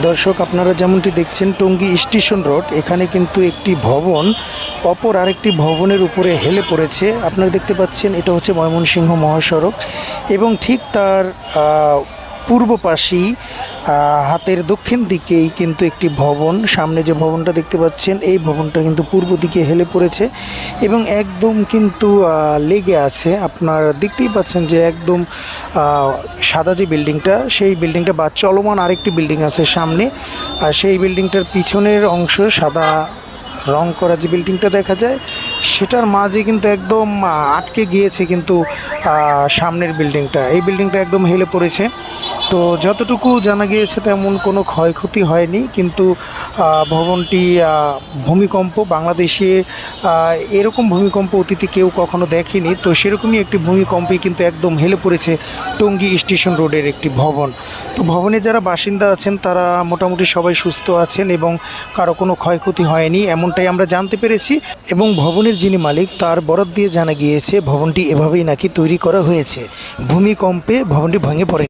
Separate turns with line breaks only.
দর্শক, আপনারা যেমনটি দেখছেন, টঙ্গী স্টেশন রোড, এখানে কিন্তু একটি ভবন, অপর আরেকটি ভবনের উপরে হেলে পড়েছে। আপনারা দেখতে পাচ্ছেন, এটা হচ্ছে ময়মনসিংহ মহাসড়ক এবং ঠিক তার পূর্ব পাশেই হাতের দক্ষিণ দিকেই কিন্তু একটি ভবন। সামনে যে ভবনটা দেখতে পাচ্ছেন, এই ভবনটা কিন্তু পূর্ব দিকে হেলে পড়েছে এবং একদম কিন্তু লেগে আছে। আপনার দেখতেই পাচ্ছেন যে একদম সাদা যে বিল্ডিংটা, সেই বিল্ডিংটা বা চলমান আরেকটি বিল্ডিং আছে সামনে। আর সেই বিল্ডিংটার পিছনের অংশ সাদা রং করা যে বিল্ডিংটা দেখা যায় সেটার মাঝে কিন্তু একদম আটকে গিয়েছে কিন্তু সামনের বিল্ডিংটা। এই বিল্ডিংটা একদম হেলে পড়েছে। তো যতটুকু জানা গিয়েছে তেমন কোনো ক্ষয়ক্ষতি হয়নি। কিন্তু ভবনটি ভূমিকম্প বাংলাদেশে এরকম ভূমিকম্প অতীতে কেউ কখনো দেখেনি। তো সেরকমই একটি ভূমিকম্পে কিন্তু একদম হেলে পড়েছে টঙ্গী স্টেশন রোডের একটি ভবন। তো ভবনে যারা বাসিন্দা আছেন, তারা মোটামুটি সবাই সুস্থ আছেন এবং কারও কোনো ক্ষয়ক্ষতি হয়নি, এমনটাই আমরা জানতে পেরেছি। এবং ভবনের যিনি মালিক, তার বরাদ দিয়ে জানা গিয়েছে, ভবনটি এভাবেই নাকি তৈরি করা হয়েছে। ভূমিকম্পে ভবনটি ভেঙে পড়ে।